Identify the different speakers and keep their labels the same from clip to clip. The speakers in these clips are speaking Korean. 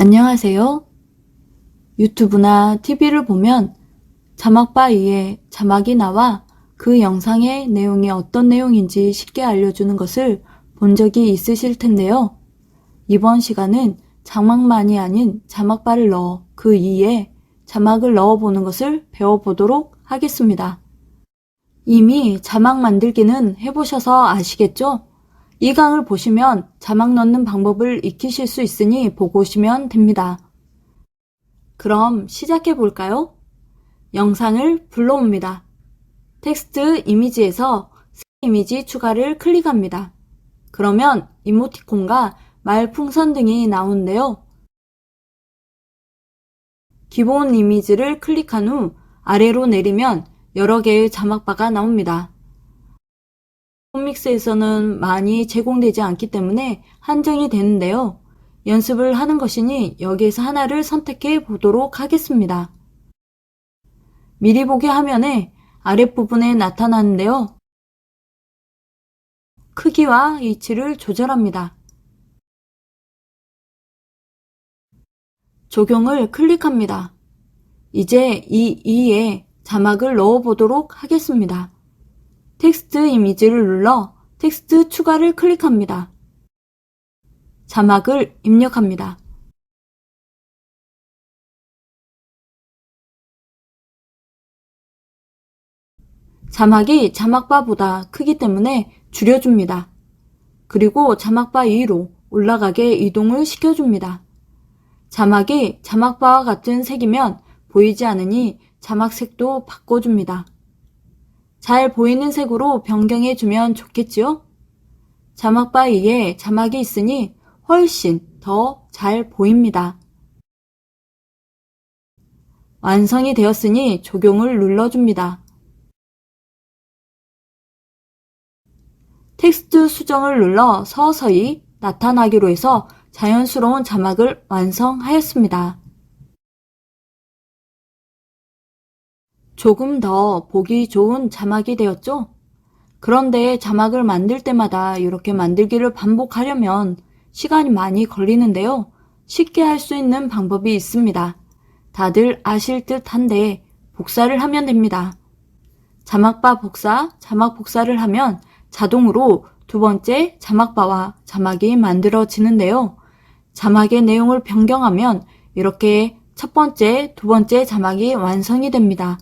Speaker 1: 안녕하세요. 유튜브나 TV를 보면 자막바 위에 자막이 나와 그 영상의 내용이 어떤 내용인지 쉽게 알려주는 것을 본 적이 있으실 텐데요. 이번 시간은 자막만이 아닌 자막바를 넣어 그 이에 자막을 넣어보는 것을 배워보도록 하겠습니다. 이미 자막 만들기는 해보셔서 아시겠죠? 이 강을 보시면 자막 넣는 방법을 익히실 수 있으니 보고 오시면 됩니다. 그럼 시작해 볼까요? 영상을 불러옵니다. 텍스트 이미지에서 새 이미지 추가를 클릭합니다. 그러면 이모티콘과 말 풍선 등이 나오는데요. 기본 이미지를 클릭한 후 아래로 내리면 여러 개의 자막바가 나옵니다. 콤믹스에서는 많이 제공되지 않기 때문에 한정이 되는데요. 연습을 하는 것이니 여기에서 하나를 선택해 보도록 하겠습니다. 미리 보기 화면에 아랫부분에 나타나는데요. 크기와 위치를 조절합니다. 적용을 클릭합니다. 이제 이 2에 자막을 넣어 보도록 하겠습니다. 텍스트 이미지를 눌러 텍스트 추가를 클릭합니다. 자막을 입력합니다. 자막이 자막바보다 크기 때문에 줄여줍니다. 그리고 자막바 위로 올라가게 이동을 시켜줍니다. 자막이 자막바와 같은 색이면 보이지 않으니 자막색도 바꿔줍니다. 잘 보이는 색으로 변경해 주면 좋겠지요? 자막 바 위에 자막이 있으니 훨씬 더 잘 보입니다. 완성이 되었으니 적용을 눌러줍니다. 텍스트 수정을 눌러 서서히 나타나기로 해서 자연스러운 자막을 완성하였습니다. 조금 더 보기 좋은 자막이 되었죠? 그런데 자막을 만들 때마다 이렇게 만들기를 반복하려면 시간이 많이 걸리는데요. 쉽게 할 수 있는 방법이 있습니다. 다들 아실 듯 한데 복사를 하면 됩니다. 자막바 복사, 자막 복사를 하면 자동으로 두 번째 자막바와 자막이 만들어지는데요. 자막의 내용을 변경하면 이렇게 첫 번째, 두 번째 자막이 완성이 됩니다.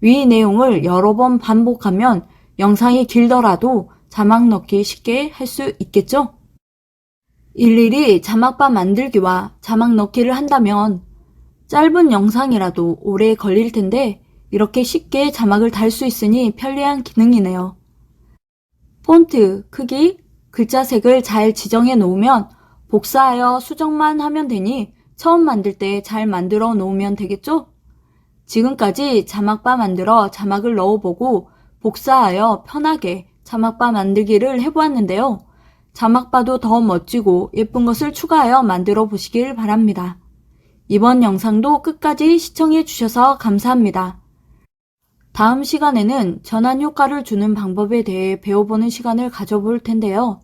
Speaker 1: 위 내용을 여러 번 반복하면 영상이 길더라도 자막 넣기 쉽게 할 수 있겠죠? 일일이 자막바 만들기와 자막 넣기를 한다면 짧은 영상이라도 오래 걸릴 텐데 이렇게 쉽게 자막을 달 수 있으니 편리한 기능이네요. 폰트, 크기, 글자 색을 잘 지정해 놓으면 복사하여 수정만 하면 되니 처음 만들 때 잘 만들어 놓으면 되겠죠? 지금까지 자막바 만들어 자막을 넣어보고 복사하여 편하게 자막바 만들기를 해보았는데요. 자막바도 더 멋지고 예쁜 것을 추가하여 만들어 보시길 바랍니다. 이번 영상도 끝까지 시청해 주셔서 감사합니다. 다음 시간에는 전환 효과를 주는 방법에 대해 배워보는 시간을 가져볼 텐데요.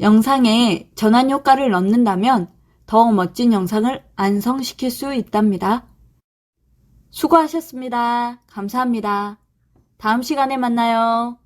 Speaker 1: 영상에 전환 효과를 넣는다면 더 멋진 영상을 완성시킬 수 있답니다. 수고하셨습니다. 감사합니다. 다음 시간에 만나요.